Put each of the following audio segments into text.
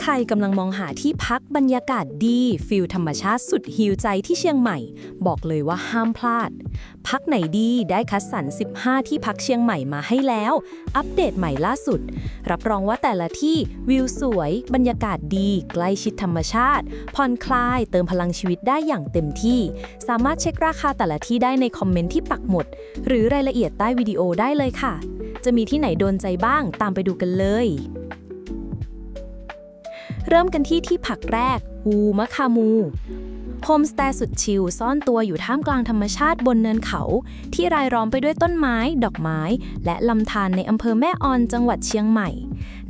ใครกำลังมองหาที่พักบรรยากาศดีฟิลธรรมชาติสุดฮิวใจที่เชียงใหม่ บอกเลยว่าห้ามพลาด พักไหนดีได้คัดสรร 15 ที่พักเชียงใหม่มาให้แล้ว อัปเดตใหม่ล่าสุด รับรองว่าแต่ละที่วิวสวย บรรยากาศดีใกล้ชิดธรรมชาติ ผ่อนคลายเติมพลังชีวิตได้อย่างเต็มที่ สามารถเช็คราคาแต่ละที่ได้ในคอมเมนต์ที่ปักหมุดหรือรายละเอียดใต้วิดีโอได้เลยค่ะ จะมีที่ไหนโดนใจบ้างตามไปดูกันเลย เริ่มกันที่ที่พักแรก วูมะคามูโฮมสเตย์สุดชิลซ่อนตัวอยู่ท่ามกลางธรรมชาติบนเนินเขา ที่รายล้อมไปด้วยต้นไม้ ดอกไม้ และลำธารในอำเภอแม่ออนจังหวัดเชียงใหม่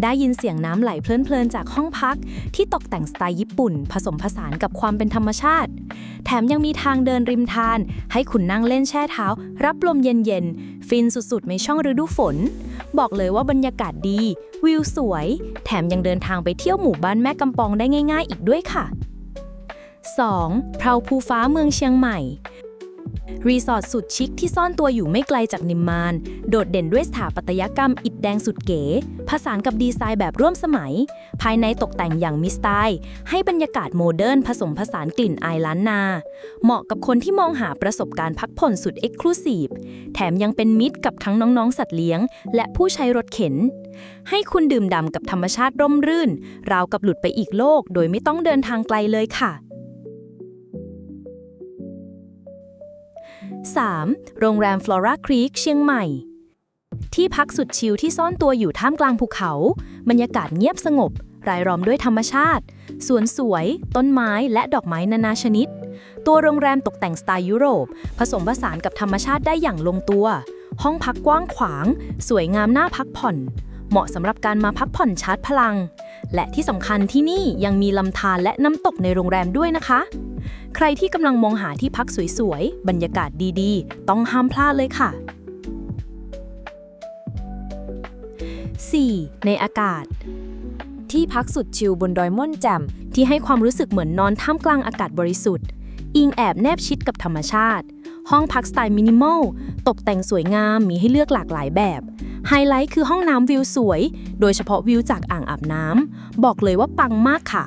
ได้ยินเสียงน้ำไหลเพลินๆจากห้องพัก ที่ตกแต่งสไตล์ญี่ปุ่น ผสมผสานกับความเป็นธรรมชาติ แถมยังมีทางเดินริมทาน ให้คุณนั่งเล่นแช่เท้า รับลมเย็นๆ ฟินสุดๆ ในช่องฤดูฝน บอกเลยว่าบรรยากาศดี วิวสวย แถมยังเดินทางไปเที่ยวหมู่บ้านแม่กำปองได้ง่าย ๆ อีกด้วยค่ะ 2. เพราภูฟ้าเมืองเชียงใหม่ รีสอร์ทสุดชิคที่ซ่อนตัวอยู่ไม่ไกลจากนิมมาน โดดเด่นด้วยสถาปัตยกรรมอิฐแดงสุดเก๋ ผสานกับดีไซน์แบบร่วมสมัย ภายในตกแต่งอย่างมีสไตล์ ให้บรรยากาศโมเดิร์นผสมผสานกลิ่นอายล้านนา เหมาะกับคนที่มองหาประสบการณ์พักผ่อนสุดเอ็กซ์คลูซีฟ แถมยังเป็นมิตรกับทั้งน้องๆสัตว์เลี้ยง และผู้ใช้รถเข็น ให้คุณดื่มด่ำกับธรรมชาติร่มรื่น ราวกับหลุดไปอีกโลก โดยไม่ต้องเดินทางไกลเลยค่ะ 3. โรงแรมฟลอราครีกเชียงใหม่ ที่พักสุดชิลที่ซ่อนตัวอยู่ท่ามกลางภูเขา บรรยากาศเงียบสงบ รายล้อมด้วยธรรมชาติ สวนสวย ต้นไม้และดอกไม้นานาชนิด ตัวโรงแรมตกแต่งสไตล์ยุโรป ผสมผสานกับธรรมชาติได้อย่างลงตัว ห้องพักกว้างขวาง สวยงามน่าพักผ่อน เหมาะสำหรับการมาพักผ่อนชาร์จพลัง และที่สำคัญที่นี่ยังมีลำธารและน้ำตกในโรงแรมด้วยนะคะ ใครที่กำลังมองหาที่พักสวยๆ บรรยากาศดีๆ ต้องห้ามพลาดเลยค่ะ 4. ในอากาศ ที่พักสุดชิลบนดอยม่อนแจ่มที่ให้ความรู้สึกเหมือนนอนท่ามกลางอากาศบริสุทธิ์ อิงแอบแนบชิดกับธรรมชาติ ห้องพักสไตล์มินิมอล ตกแต่งสวยงามมีให้เลือกหลากหลายแบบ ไฮไลท์คือห้องน้ำวิวสวย โดยเฉพาะวิวจากอ่างอาบน้ำ บอกเลยว่าปังมากค่ะ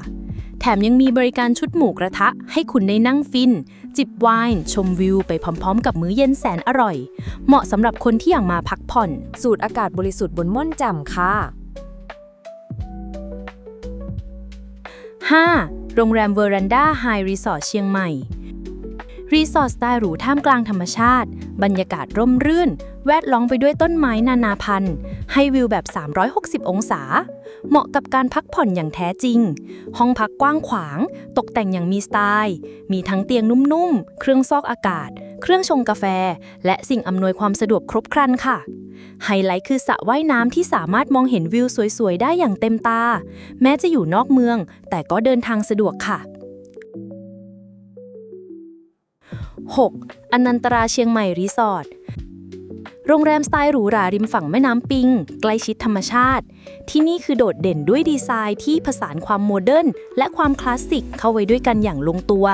แถมยังมีบริการชุดหมูกระทะ ให้คุณได้นั่งฟิน จิบไวน์ชมวิวไปพร้อมๆ กับมื้อเย็นแสนอร่อย เหมาะสำหรับคนที่อยากมาพักผ่อน สูตรอากาศบริสุทธิ์บนม่อนแจ่มค่ะ 5. โรงแรมเวอรันดาไฮรีสอร์ทเชียงใหม่รีสอร์ทสไตล์หรูท่ามกลางธรรมชาติ บรรยากาศร่มรื่น แวดล้อมไปด้วยต้นไม้นานาพันธุ์ ให้วิวแบบ 360 องศา เหมาะกับการพักผ่อนอย่างแท้จริง ห้องพักกว้างขวาง ตกแต่งอย่างมีสไตล์ มีทั้งเตียงนุ่มๆ เครื่องซอกอากาศ เครื่องชงกาแฟ และสิ่งอำนวยความสะดวกครบครันค่ะ ไฮไลท์คือสระว่ายน้ำที่สามารถมองเห็นวิวสวยๆ ได้อย่างเต็มตา แม้จะอยู่นอกเมือง แต่ก็เดินทางสะดวกค่ะ 6. อนันตราเชียงใหม่รีสอร์ท โรงแรมสไตล์หรูหราริมฝั่งแม่น้ำปิง ใกล้ชิดธรรมชาติ ที่นี่คือโดดเด่นด้วยดีไซน์ที่ผสานความโมเดิร์นและความคลาสสิกเข้าไว้ด้วยกันอย่างลงตัว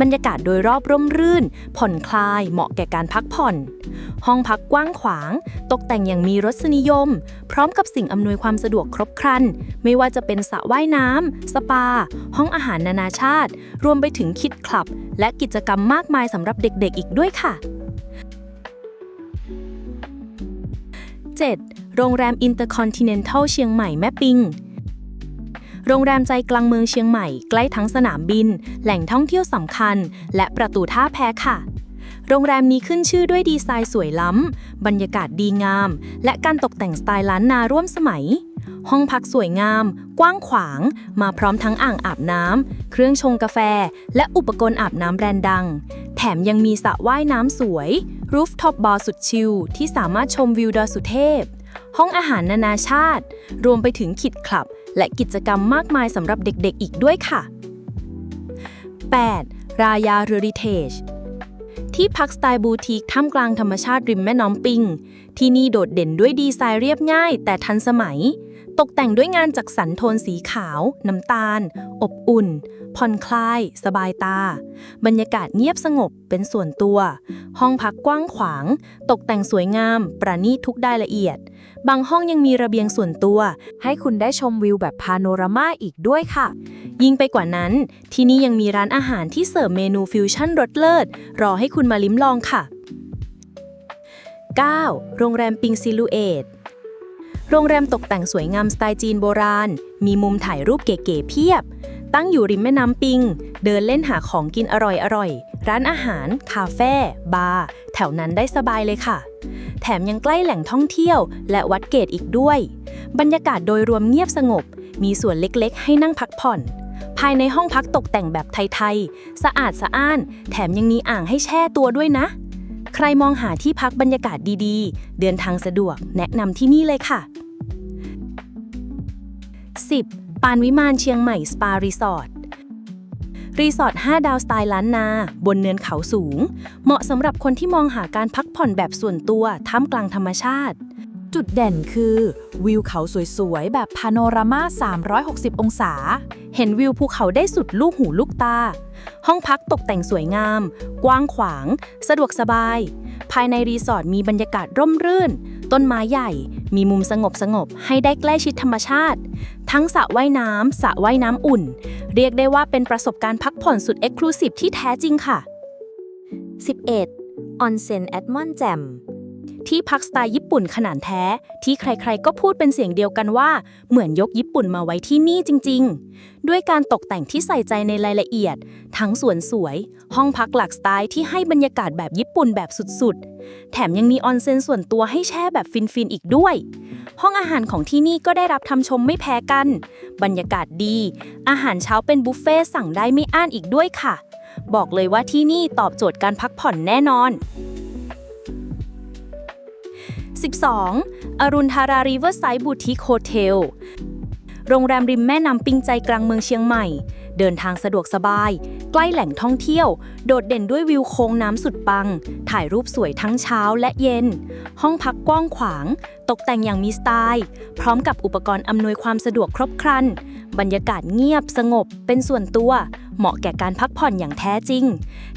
บรรยากาศโดยรอบร่มรื่น ผ่อนคลาย เหมาะแก่การพักผ่อน ห้องพักกว้างขวาง ตกแต่งอย่างมีรสนิยม พร้อมกับสิ่งอำนวยความสะดวกครบครัน ไม่ว่าจะเป็นสระว่ายน้ำสปา ห้องอาหารนานาชาติ รวมไปถึงคิดคลับ และกิจกรรมมากมายสำหรับเด็กๆ อีกด้วยค่ะ 7. โรงแรมอินเตอร์คอนติเนนทัลเชียงใหม่แม่ปิง โรงแรมใจกลางเมืองเชียงใหม่ใกล้ทั้งสนามบิน แหล่งท่องเที่ยวสำคัญ และประตูท่าแพค่ะ โรงแรมนี้ขึ้นชื่อด้วยดีไซน์สวยล้ำ บรรยากาศดีงาม และการตกแต่งสไตล์ล้านนาร่วมสมัย ห้องพักสวยงาม กว้างขวาง มาพร้อมทั้งอ่างอาบน้ำเครื่องชงกาแฟ และอุปกรณ์อาบน้ำแบรนด์ดัง แถมยังมีสระว่ายน้ำสวย รูฟท็อปบาร์สุดชิลที่สามารถชมวิวดอยสุเทพ ห้องอาหารนานาชาติ รวมไปถึงคิดคลับ และกิจกรรมมากมายสำหรับเด็กๆอีกด้วยค่ะ 8. รายาเรริเทจที่พักสไตล์บูติกท่ามกลางธรรมชาติริมแม่น้ำปิง ที่นี่โดดเด่นด้วยดีไซน์เรียบง่าย แต่ทันสมัย ตกแต่งด้วยงานจักสันโทนสีขาว น้ำตาล อบอุ่น ผ่อนคลาย สบายตา บรรยากาศเงียบสงบเป็นส่วนตัว ห้องพักกว้างขวาง ตกแต่งสวยงาม ประณีตทุกรายละเอียด บางห้องยังมีระเบียงส่วนตัว ให้คุณได้ชมวิวแบบพาโนรามาอีกด้วยค่ะ ยิ่งไปกว่านั้น ที่นี่ยังมีร้านอาหารที่เสิร์ฟเมนูฟิวชั่นรสเลิศ รอให้คุณมาลิ้มลองค่ะ 9. โรงแรมปิงซิลูเอต โรงแรมตกแต่งสวยงามสไตล์จีนโบราณ มีมุมถ่ายรูปเก๋ๆเพียบ ตั้งอยู่ริมแม่น้ำปิง เดินเล่นหาของกินอร่อยๆ ร้านอาหาร คาเฟ่ บาร์ แถวนั้นได้สบายเลยค่ะ แถมยังใกล้แหล่งท่องเที่ยว และวัดเกตอีกด้วย บรรยากาศโดยรวมเงียบสงบ มีส่วนเล็กๆ ให้นั่งพักผ่อน ภายในห้องพักตกแต่งแบบไทยๆ สะอาดสะอ้าน แถมยังมีอ่างให้แช่ตัวด้วยนะใครมองหาที่พักบรรยากาศดีๆ เดินทางสะดวกแนะนำที่นี่เลยค่ะ 10. ปานวิมานเชียงใหม่สปารีสอร์ท รีสอร์ท 5 ดาวสไตล์ล้านนา บนเนินเขาสูง เหมาะสำหรับคนที่มองหาการพักผ่อนแบบส่วนตัวท่ามกลางธรรมชาติ จุดเด่นคือ วิวเขาสวยๆ แบบพาโนรามา 360 องศา เห็นวิวภูเขาได้สุดลูกหูลูกตา ห้องพักตกแต่งสวยงาม กว้างขวาง สะดวกสบาย ภายในรีสอร์ทมีบรรยากาศร่มรื่น ต้นไม้ใหญ่ มีมุมสงบสงบให้ได้ใกล้ชิดธรรมชาติ ทั้งสระว่ายน้ำสระว่ายน้ำอุ่น เรียกได้ว่าเป็นประสบการณ์พักผ่อนสุดเอ็กซ์คลูซีฟที่แท้จริงค่ะ 11. ออนเซ็นแอดมอนแจม ที่พักสไตล์ญี่ปุ่นขนาดแท้ ที่ใครๆ ก็พูดเป็นเสียงเดียวกันว่า เหมือนยกญี่ปุ่นมาไว้ที่นี่จริง ๆ ด้วยการตกแต่งที่ใส่ใจในรายละเอียด ทั้งสวนสวย ห้องพักหลักสไตล์ที่ให้บรรยากาศแบบญี่ปุ่นแบบสุดๆ แถมยังมีออนเซ็นส่วนตัวให้แช่แบบฟินๆอีกด้วย ห้องอาหารของที่นี่ก็ได้รับทำชมไม่แพ้กัน บรรยากาศดี อาหารเช้าเป็นบุฟเฟ่ต์สั่งได้ไม่อั้นอีกด้วยค่ะ บอกเลยว่าที่นี่ตอบโจทย์การพักผ่อนแน่นอน 12. อรุณธารารีเวอร์ไซด์บูติคโฮเทล โรงแรมริมแม่น้ำปิงใจกลางเมืองเชียงใหม่ เดินทางสะดวกสบาย ใกล้แหล่งท่องเที่ยว โดดเด่นด้วยวิวโค้งน้ำสุดปัง ถ่ายรูปสวยทั้งเช้าและเย็น ห้องพักกว้างขวาง ตกแต่งอย่างมีสไตล์ พร้อมกับอุปกรณ์อำนวยความสะดวกครบครัน บรรยากาศเงียบสงบเป็นส่วนตัวเหมาะแก่การพักผ่อนอย่างแท้จริง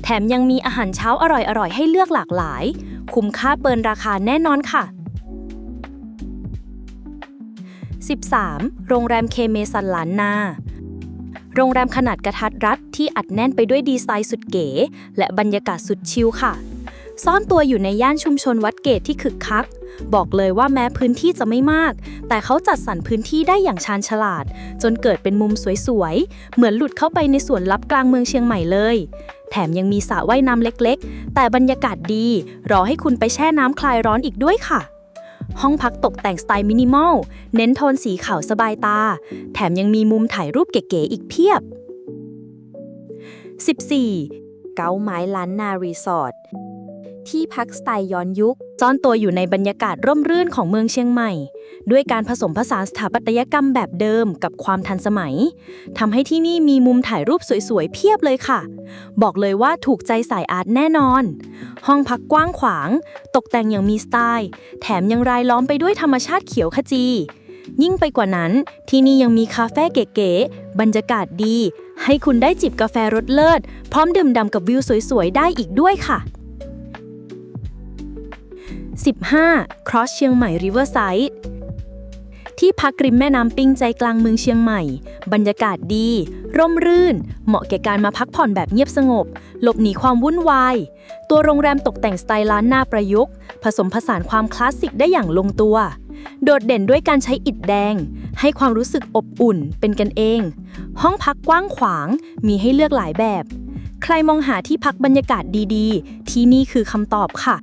แถมยังมีอาหารเช้าอร่อยๆ ให้เลือกหลากหลาย คุ้มค่าเปินราคาแน่นอนค่ะ 13. โรงแรมเคเมซันล้านนา โรงแรมขนาดกระทัดรัดที่อัดแน่นไปด้วยดีไซน์สุดเก๋ และบรรยากาศสุดชิลค่ะ ซ่อนตัวอยู่ในย่านชุมชนวัดเกตที่คึกคัก บอกเลยว่าแม้พื้นที่จะไม่มาก แต่เขาจัดสรรพื้นที่ได้อย่างชาญฉลาด จนเกิดเป็นมุมสวยๆ เหมือนหลุดเข้าไปในสวนลับกลางเมืองเชียงใหม่เลย แถมยังมีสระว่ายน้ำเล็กๆ แต่บรรยากาศดี รอให้คุณไปแช่น้ำคลายร้อนอีกด้วยค่ะห้องพักตกแต่งสไตล์มินิมอล เน้นโทนสีขาวสบายตา แถมยังมีมุมถ่ายรูปเก๋ๆอีกเพียบ 14. เก้าไม้ล้านนารีสอร์ท ที่พักสไตล์ย้อนยุคซ่อนตัวอยู่ในบรรยากาศร่มรื่นของเมืองเชียงใหม่ ด้วยการผสมผสานสถาปัตยกรรมแบบเดิมกับความทันสมัยทำให้ที่นี่มีมุมถ่ายรูปสวยๆ เพียบเลยค่ะ บอกเลยว่าถูกใจสายอาร์ตแน่นอน ห้องพักกว้างขวาง ตกแต่งอย่างมีสไตล์ แถมยังรายล้อมไปด้วยธรรมชาติเขียวขจี ยิ่งไปกว่านั้น ที่นี่ยังมีคาเฟ่เก๋ๆบรรยากาศดี ให้คุณได้จิบกาแฟรสเลิศ พร้อมดื่มด่ำกับวิวสวยๆ ได้อีกด้วยค่ะ 15. Cross เชียงใหม่ Riverside ที่พักริมแม่น้ำปิงใจกลางเมืองเชียงใหม่ บรรยากาศดี ร่มรื่น เหมาะแก่การมาพักผ่อนแบบเงียบสงบ หลบหนีความวุ่นวาย ตัวโรงแรมตกแต่งสไตล์ล้านนาประยุกต์ ผสมผสานความคลาสสิกได้อย่างลงตัว โดดเด่นด้วยการใช้อิฐแดง ให้ความรู้สึกอบอุ่นเป็นกันเอง ห้องพักกว้างขวาง มีให้เลือกหลายแบบ ใครมองหาที่พักบรรยากาศดีๆ ที่นี่คือคำตอบค่ะ